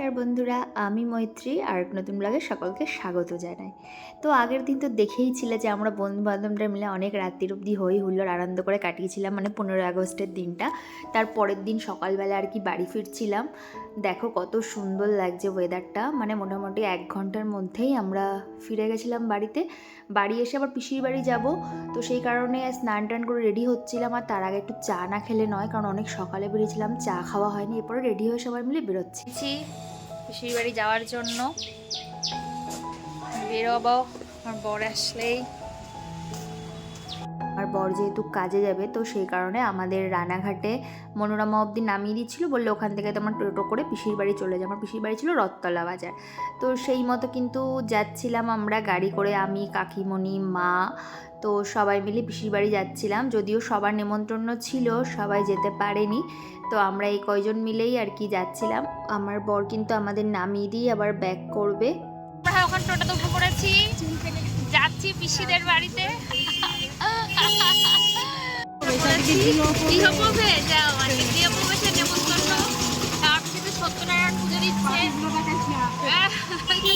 নমস্কার বন্ধুরা, আমি মৈত্রী আর এক নতুন ব্লগে সকলকে স্বাগত জানাই। তো আগের দিন তো দেখেই ছিল যে আমরা বন্ধু বান্ধবরা মিলে অনেক রাত্রির অবধি হই হুল্লোড় আনন্দ করে কাটিয়েছিলাম মানে পনেরোই আগস্টের দিনটা। তার পরের দিন সকালবেলা আর কি বাড়ি ফিরছিলাম। দেখো কত সুন্দর লাগছে ওয়েদারটা মানে মোটামুটি এক ঘণ্টার মধ্যেই আমরা ফিরে গেছিলাম বাড়িতে। বাড়ি এসে আবার পিসির বাড়ি যাব, তো সেই কারণে স্নান টান করে রেডি হচ্ছিলাম, আর তার আগে একটু চা না খেলে নয়, কারণ অনেক সকালে বেরিয়েছিলাম, চা খাওয়া হয়নি, এরপরে রেডি হয়ে সবাই মিলে বেরোচ্ছি। পিসির বাড়ি যাওয়ার জন্য। বেরোবো আমার বর আসলেই। বর যেহেতু কাজে যাবে, তো সেই কারণে আমাদের রানাঘাটে মনোরমা অবধি নামিয়ে দিচ্ছিল। বললে ওখান থেকে তোমার টোটো করে পিসির বাড়ি চলে যায় আমার পিসির বাড়ি ছিল রথতলা বাজার। তো সেই মতো কিন্তু যাচ্ছিলাম আমরা গাড়ি করে, আমি, কাকিমণি, মা, তো সবাই মিলে পিসির বাড়ি যাচ্ছিলাম। যদিও সবার নেমন্ত্রণ ছিল, সবাই যেতে পারেনি, তো আমরা এই কয়জন মিলেই আর কি যাচ্ছিলাম। আমার বর কিন্তু আমাদের নামিয়ে দিয়ে আবার ব্যাক করবে। আমরা ওখানে উঠে পড়েছি। যাচ্ছি পিসিদের বাড়িতে। গৃহপ্রবে যাও আর গৃহপ্রবেশের নেমন্তন্ন তার পিছনে সত্যনারায়ণ পুজো দিচ্ছে।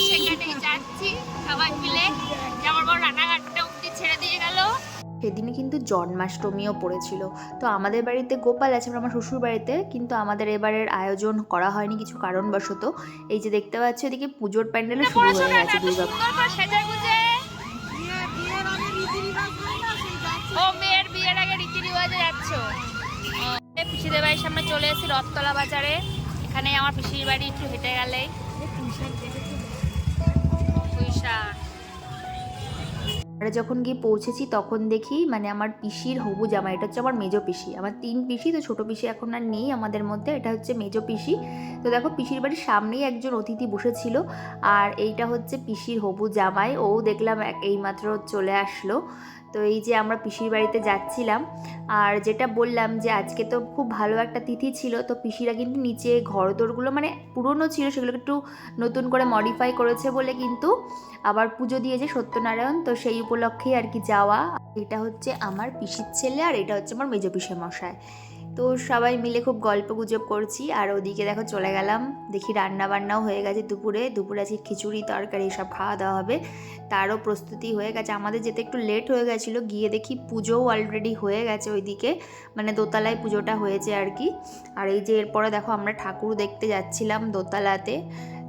সেখানেই যাচ্ছি সবাই মিলে। আমার বড় রানাঘাটটা অব্দি ছেড়ে দিয়ে গেল। সেদিনে কিন্তু জন্মাষ্টমীও পড়েছিল। তো আমাদের বাড়িতে গোপাল আছে আমার শ্বশুর বাড়িতে কিন্তু আমাদের এবারের আয়োজন করা হয়নি কিছু কারণবশত। এই যে দেখতে পাচ্ছি ওদিকে পুজোর প্যান্ডেলও শুরু হয়ে গেছে দুর্গা সুন্দর করে সেজে গুজে ও মেয়ের বিয়ের আগে রীতি যাচ্ছ পিসিদের বাড়ির সামনে চলে এসেছি রথতলা বাজারে। এখানে আমার পিসির বাড়ি একটু হেঁটে পুঁইশাক আমরা যখন গিয়ে পৌঁছেছি, তখন দেখি মানে আমার পিসির হবু জামা এটা হচ্ছে আমার মেজো পিসি। আমার তিন পিসি, তো ছোট পিসি এখন আর নেই আমাদের মধ্যে, এটা হচ্ছে মেজো পিসি। তো দেখো পিসির বাড়ির সামনেই একজন অতিথি বসেছিল, আর এইটা হচ্ছে পিসির হবু জামাই। ও দেখলাম এইমাত্র চলে আসলো। তো এই যে আমরা পিসির বাড়িতে যাচ্ছিলাম, আর যেটা বললাম যে আজকে তো খুব ভালো একটা তিথি ছিল, তো পিসিরা কিন্তু নিচে ঘরদোরগুলো মানে পুরনো ছিল, সেগুলোকে একটু নতুন করে মডিফাই করেছে বলে কিন্তু আবার পুজো দিয়েছে সত্যনারায়ণ, তো সেই উপলক্ষেই আর কি যাওয়া। এটা হচ্ছে আমার পিসির ছেলে আর এটা হচ্ছে আমার মেজো পিসে মশাই। তো সবাই মিলে খুব গল্প গুজব করছি, আর ওদিকে দেখো চলে গেলাম। দেখি রান্না বান্নাও হয়ে গেছে দুপুরে। দুপুরে আজকে খিচুড়ি, তরকারি, সব খাওয়া দাওয়া হবে। তারও প্রস্তুতি হয়ে গেছে। আমাদের যেতে একটু লেট হয়ে গেছিল, গিয়ে দেখি পুজোও অলরেডি হয়ে গেছে ওইদিকে। মানে দোতলায় পুজোটা হয়েছে আর কি। আর এই যে এরপরে দেখো আমরা ঠাকুর দেখতে যাচ্ছিলাম দোতলাতে।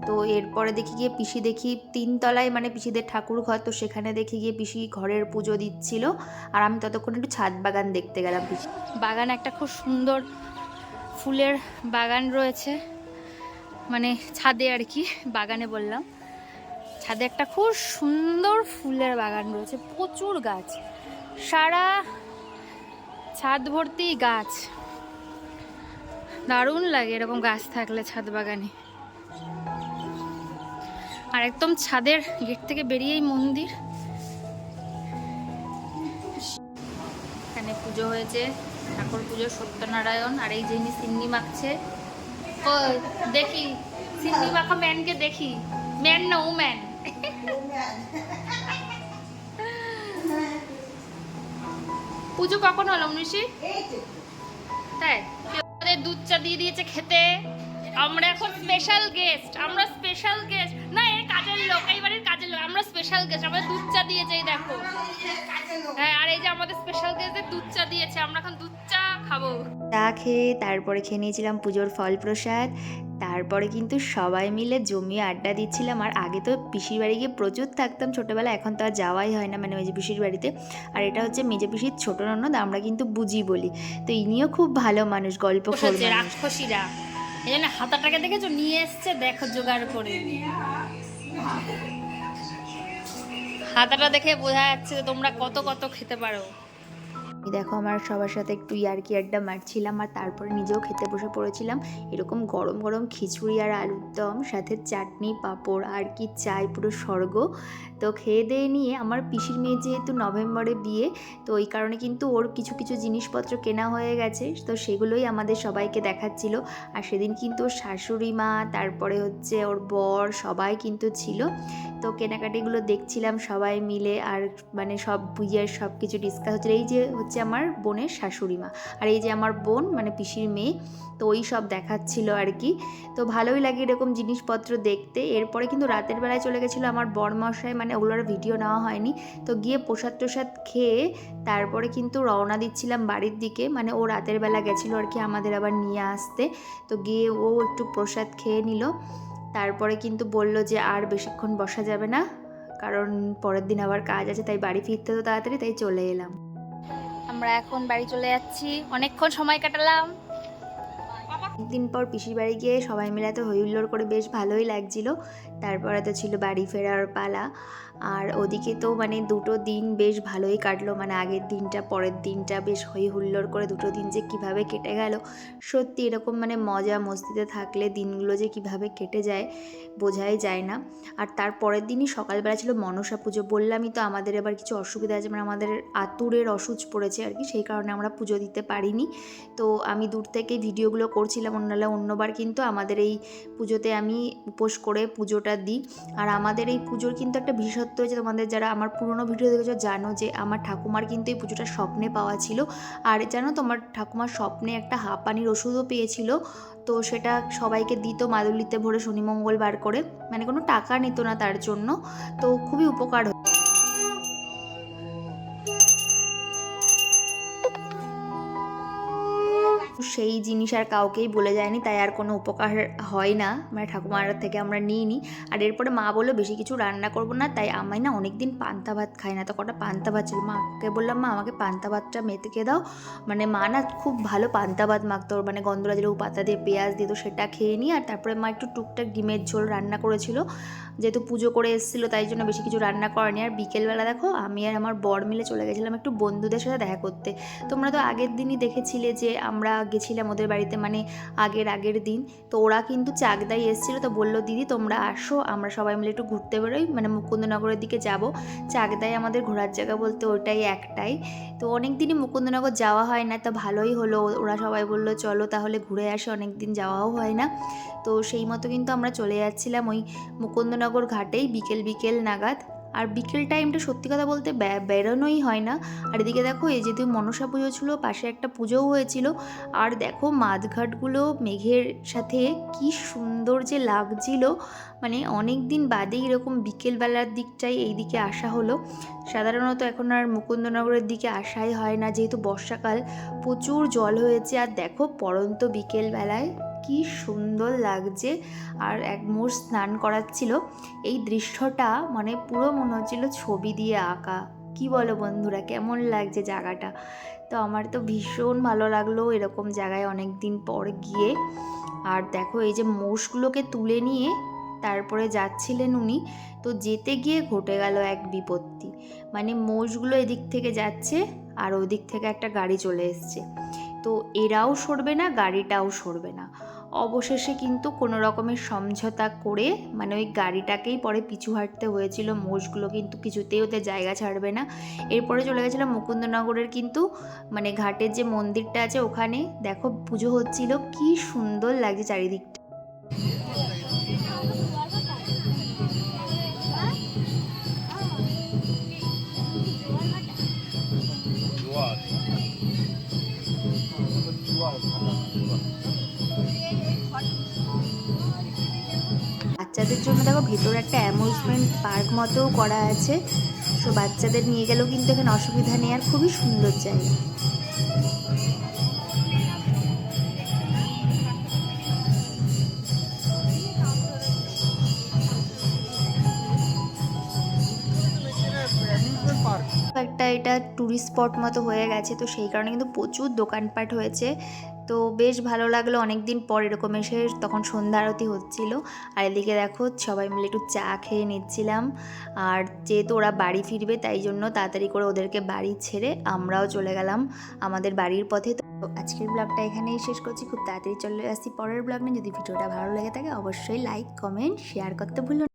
তো এরপরে দেখি গিয়ে পিসি দেখি তিনতলায় মানে পিসিদের ঠাকুর ঘর, তো সেখানে দেখি গিয়ে পিসি ঘরের পুজো দিচ্ছিল। আর আমি ততক্ষণ একটু ছাদ বাগান দেখতে গেলাম পিসি। বাগান একটা খুব সুন্দর ফুলের বাগান রয়েছে। মানে ছাদে আর কি, বাগানে বললাম। ছাদে একটা খুব সুন্দর ফুলের বাগান রয়েছে, প্রচুর গাছ। সারা ছাদ ভর্তি গাছ। দারুণ লাগে এরকম গাছ থাকলে ছাদ বাগানে। আর একদম ছাদের গেট থেকে বেরিয়েই মন্দির। এখানে পুজো হয়েছে ঠাকুর পুজো সত্যনারায়ণ আর এই যিনি সিন্নি মাখছে। দেখি সিন্নি মাখা ম্যানকে দেখি। ম্যান না উম্যান? পুজো কখন হলো মনীষী? তাই? দুধ চা দিয়ে দিয়েছে খেতে? আমরা এখন স্পেশাল গেস্ট আমরা স্পেশাল গেস্ট না এর কাজের লোক এইবারের কাজের লোক আমরা স্পেশাল গেস্ট আমরা দুধ চা দিয়েছে এই দেখো। হ্যাঁ আর এই যে আমাদের স্পেশাল গেস্টদের দুধ চা দিয়েছে আমরা এখন দুধ চা খাব। চা খেয়ে তারপরে খেয়ে নিয়েছিলাম পুজোর ফল প্রসাদ। তারপরে কিন্তু সবাই মিলে জমিয়ে আড্ডা দিচ্ছিলাম। আর আগে তো পিসির বাড়ি গিয়ে প্রচুর থাকতাম ছোটোবেলা এখন তো আর যাওয়াই হয় না মানে মেজে পিসির বাড়িতে। আর এটা হচ্ছে মেজে পিসির ছোটো ননদ আমরা কিন্তু বুঝি বলি। তো ইনিও খুব ভালো মানুষ গল্প বসেছে রাক্ষসীরা। এই জন্য হাতাটাকে দেখেছ? নিয়ে এসছে, দেখো জোগাড় করে। হাতাটা দেখে বোঝা যাচ্ছে যে তোমরা কত কত খেতে পারো। দেখো আমার সবার সাথে একটু ইয়ার্কি আড্ডা মারছিলাম আর তারপরে নিজেও খেতে বসে পড়েছিলাম। এরকম গরম গরম খিচুড়ি আর আলুর দম, সাথে চাটনি, পাঁপড় আর কি চাই, পুরো স্বর্গ। তো খেয়ে দিয়ে নিয়ে আমার পিসির মেয়ে যেহেতু নভেম্বরে বিয়ে, তো ওই কারণে কিন্তু ওর কিছু কিছু জিনিসপত্র কেনা হয়ে গেছে। তো সেগুলোই আমাদের সবাইকে দেখাচ্ছিল। আর সেদিন কিন্তু ওর শাশুড়ি মা, তারপরে হচ্ছে ওর বর সবাই কিন্তু ছিল। তো কেনাকাটিগুলো দেখছিলাম সবাই মিলে আর মানে সব বিয়ের সব কিছু ডিসকাস হচ্ছিল। এই যে হচ্ছে আমার বোনের শাশুড়ি মা আর এই যে আমার বোন মানে পিসির মেয়ে, তো ওই সব দেখাচ্ছিল আর কি। তো ভালোই লাগে এরকম জিনিসপত্র দেখতে। এরপরে কিন্তু রাতের বেলায় চলে গেছিল আমার বরমশাই মানে ওগুলোর ভিডিও নেওয়া হয়নি। তো গিয়ে প্রসাদ টোসাদ খেয়ে তারপরে কিন্তু রওনা দিচ্ছিলাম বাড়ির দিকে। মানে ও রাতের বেলা গেছিল আর কি আমাদের আবার নিয়ে আসতে। তো গিয়ে ও একটু প্রসাদ খেয়ে নিল। তারপরে কিন্তু বলল যে আর বেশিক্ষণ বসা যাবে না কারণ পরের দিন আবার কাজ আছে তাই বাড়ি ফিরতে তো তাড়াতাড়ি তাই চলে এলাম। আমরা এখন বাড়ি চলে যাচ্ছি অনেকক্ষণ সময় কাটালাম। দিন পর পিসির বাড়ি গিয়ে সবাই মিলে তো হইহুল্লোড় করে বেশ ভালোই লাগছিল। তারপরে তো ছিল বাড়ি ফেরার পালা। আর ওদিকে তো মানে দুটো দিন বেশ ভালোই কাটলো মানে আগের দিনটা, পরের দিনটা বেশ হই হুল্লোড় করে দুটো দিন যে কীভাবে কেটে গেল। সত্যি এরকম মানে মজা মস্তিতে থাকলে দিনগুলো যে কীভাবে কেটে যায় বোঝাই যায় না। আর তার পরের দিনই সকালবেলা ছিল মনসা পুজো, বললামই তো আমাদের এবার কিছু অসুবিধা আছে মানে আমাদের আতুরের অসুচ পড়েছে আর কি, সেই কারণে আমরা পুজো দিতে পারিনি। তো আমি দূর থেকে ভিডিওগুলো করছিলাম, অন্যলে অন্যবার কিন্তু আমাদের এই পুজোতে আমি উপোস করে পুজোটা দিই। আর আমাদের এই পুজোর কিন্তু একটা বিশেষত্ব হয়েছে তোমাদের যারা আমার পুরনো ভিডিও দেখেছ জানো যে আমার ঠাকুমার কিন্তু এই পুজোটা স্বপ্নে পাওয়া ছিল। আর জানো তোমার ঠাকুমার স্বপ্নে একটা হাঁপানির ওষুধও পেয়েছিল। তো সেটা সবাইকে দিত মাদুলিতে ভরে শনি মঙ্গলবার করে। মানে কোনো টাকা নিত না তার জন্য। তো খুবই উপকার হতো। সেই জিনিস আর কাউকেই বলে যায়নি, তাই আর কোনো উপকার হয় না। মানে ঠাকুমার থেকে আমরা নিইনি। আর এরপরে মা বলল, বেশি কিছু রান্না করব না, তাই আমি না অনেক দিন পান্তা ভাত খাই না। তো কটা পান্তা ভাত ছিল। মাকে বললাম, মা, আমাকে পান্তা ভাতটা মেতেকে দাও। মানে মা না খুব ভালো পান্তা ভাত মাখতো। মানে গন্ধরাজের পাতা দিয়ে পেঁয়াজ দিত সেটা খেয়ে নিই আর তারপরে মা একটু টুকটাক ডিমের ঝোল রান্না করেছিল। যেহেতু পুজো করে এসেছিল, তাই জন্য বেশি কিছু রান্না করেনি। আর বিকেলবেলা দেখো, আমি আর আমার বর মিলে চলে গেছিলাম একটু বন্ধুদের সাথে দেখা করতে। তোমরা তো আগের দিনই দেখেছিলে যে আমরা গেছিলাম ওদের বাড়িতে মানে আগের আগের দিন। তো ওরা কিন্তু চাকদাই এসেছিল তো বলল, দিদি, তোমরা আসো, আমরা সবাই মিলে একটু ঘুরতে বেরোই। মানে মুকুন্দনগরের দিকে যাব। চাকদাই আমাদের ঘোরার জায়গা বলতে ওটাই একটাই। তো অনেক দিনই মুকুন্দনগর যাওয়া হয় না, তো ভালোই হলো। ওরা সবাই বলল, চলো তাহলে ঘুরে আসে অনেক দিন যাওয়াও হয় না। তো সেই মতো কিন্তু আমরা চলে যাচ্ছিলাম ওই মুকুন্দনগর ঘাটেই, বিকেল বিকেল নাগাদ। আর বিকেল টাইমটা সত্যি কথা বলতে বেরোনোই হয় না। আর এদিকে দেখো, এই যেহেতু মনসা পুজো ছিল, পাশে একটা পুজোও হয়েছিল। আর দেখো, মাঠঘাটগুলো মেঘের সাথে কি সুন্দর যে লাগছিল। মানে অনেক দিন বাদেই এরকম বিকেলবেলার দিকটাই এই দিকে আসা হলো। সাধারণত এখন আর মুকুন্দনগরের দিকে আসাই হয় না, যেহেতু বর্ষাকাল। প্রচুর জল হয়েছে। আর দেখো পরন্ত বিকেলবেলায় কি সুন্দর লাগছে। আর এক মোর স্নান করাচ্ছিল। এই দৃশ্যটা মানে পুরো মনে হচ্ছিল ছবি দিয়ে আঁকা। কি বলো বন্ধুরা, কেমন লাগছে জায়গাটা? তো আমার তো ভীষণ ভালো লাগল এরকম জায়গায় অনেক দিন পর গিয়ে। আর দেখো এই যে মোষগুলোকে তুলে নিয়ে তারপরে যাচ্ছিলেন উনি। তো যেতে গিয়ে ঘটে গেল এক বিপত্তি। মানে মোষগুলো এদিক থেকে যাচ্ছে আর ওদিক থেকে একটা গাড়ি চলে এসছে। তো এরাও সরবে না, গাড়িটাও সরবে না। অবশেষে কিন্তু কোনো রকমের সমঝোতা করে মানে ওই গাড়িটাকেই পরে পিছু হাঁটতে হয়েছিল। মোষগুলো কিন্তু কিছুতেই ওদের জায়গা ছাড়বে না। এরপরে চলে গেছিলাম মুকুন্দনগরের কিন্তু মানে ঘাটের যে মন্দিরটা আছে ওখানে। দেখো পুজো হচ্ছিল, কি সুন্দর লাগছে চারিদিকটা। বাচ্চাদের জন্য দেখো ভেতরে একটা অ্যামিউজমেন্ট পার্ক মতোও করা আছে। তো বাচ্চাদের নিয়ে গেলেও কিন্তু এখানে অসুবিধা নেই, আর খুবই সুন্দর জায়গা। একটা এটা ট্যুরিস্ট স্পট মতো হয়ে গেছে, তো সেই কারণে কিন্তু প্রচুর দোকানপাট হয়েছে। তো বেশ ভালো লাগল। অনেক দিন পর এরকম এসে তখন সন্ধ্যা আরতি হচ্ছিল। আর এদিকে দেখো, সবাই মিলে একটু চা খেয়ে নিচ্ছিলাম। আর যেহেতু ওরা বাড়ি ফিরবে, তাই জন্য তাড়াতাড়ি করে ওদেরকে বাড়ি ছেড়ে আমরাও চলে গেলাম আমাদের বাড়ির পথে। তো আজকের ব্লগটা এখানেই শেষ করছি। খুব তাড়াতাড়ি চলে আসছি পরের ব্লগ নিয়ে। যদি ভিডিওটা ভালো লেগে থাকে, অবশ্যই লাইক কমেন্ট শেয়ার করতে ভুলো না।